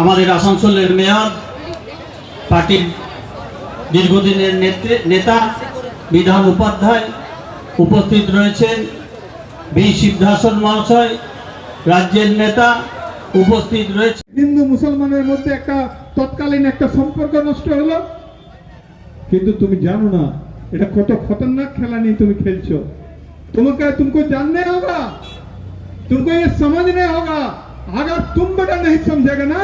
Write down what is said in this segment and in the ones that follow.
আমাদের আসানসোলের মেয়র, পার্টির দীর্ঘদিনের নেতা বিধান উপাধ্যায় উপস্থিত রয়েছেন। বি. সিদ্ধাসন মহাশয়, রাজ্যের নেতা উপস্থিত রয়েছে। হিন্দু মুসলমানের মধ্যে একটা তৎকালীন একটা সম্পর্ক নষ্ট হলো। কিন্তু তুমি জানো না, এটা কত খতরনাক খেলা নিয়ে তুমি খেলছো। তোমাকে তুমি জানলে হোগা তুমি সমাজনে হোগা अगर तुम बेटा नहीं समझेगा ना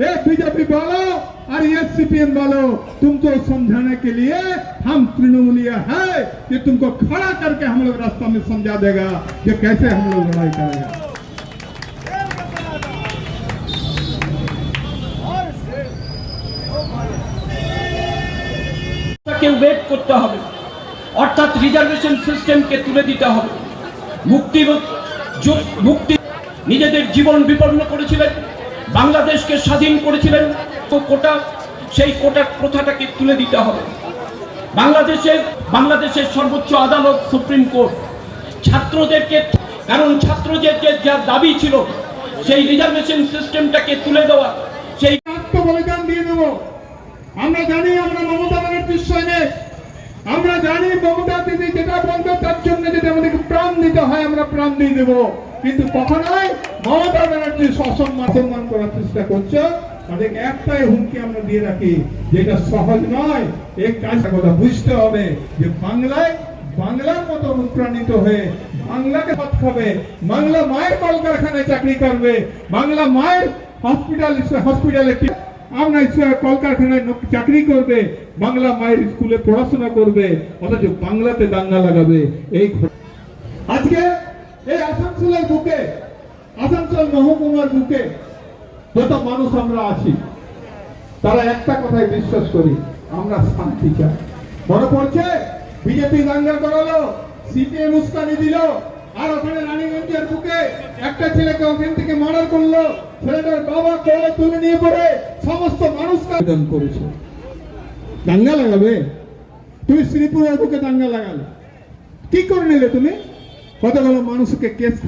ये बीजेपी वालों और ये सीपीएम वालों तुमको समझाने के लिए हम तृणमूलीय है कि तुमको खड़ा करके हम लोग रास्ता में समझा देगा कि कैसे हम लोग लड़ाई करेगा তাকে ওয়েট করতে হবে অর্থাৎ রিজার্ভেশন সিস্টেমকে তুলে দিতে হবে মুক্তি যু- মুক্তি নিজেদের জীবন বিপন্ন করেছিলেন, বাংলাদেশকে স্বাধীন করেছিলেন, তো কোটা, সেই কোটা প্রথাটাকে তুলে দিতে হবে। বাংলাদেশের বাংলাদেশের সর্বোচ্চ আদালত, সুপ্রিম কোর্ট, ছাত্রদেরকে, কারণ ছাত্রদের যে, যা দাবি ছিল, সেই রিজার্ভেশন সিস্টেমটাকে তুলে দেওয়া, সেই আত্মবলিদান দিয়ে দেব। আমরা জানি আমরা মমতা ব্যানার্জির সৈনিক আমরা জানি মমতা দিদি যেটা প্রাণ দিয়ে দেব। কিন্তু কখনোই মমতা ব্যানার্জির অসম্মান সম্মান করার চেষ্টা করছে। তাদেরকে একটাই হুমকি আমরা দিয়ে রাখি, যেটা সহজ নয়। এই কাজটা কথা বুঝতে হবে যে বাংলায়, বাংলার মতো অনুপ্রাণিত হয়ে বাংলাকে পথ খাবে। বাংলা মায়ের কলকারখানায় চাকরি করবে। বাংলা মায়ের হসপিটাল হসপিটালে কলকারখানায় চাকরি করবে। বাংলা মায়ের স্কুলে পড়াশোনা করবে। অথচ বাংলাতে দাঙ্গা লাগাবে। এই আজকে এই আসানসোলের বুকে, আসানসোল মহকুমার বুকে যত মানুষ আমরা আছি, তারা একটা কথাই বিশ্বাস করি, আমরা শান্তি চাই। মনে পড়ছে? বিজেপি দাঙ্গা করালো, সিপিএম উস্কানি দিল, আর ওখানে রানীগঞ্জের বুকে একটা ছেলেকে ওখান থেকে মার্ডার করল, ছেলেটার বাবা কোলে তুলে নিয়ে পড়ে, সমস্ত মানুষকে আবেদন করেছে। দাঙ্গা লাগাবে? তুমি শ্রীপুরের বুকে দাঙ্গা লাগালে। কি করে নিলে তুমি? Ponte con las manos que quieres.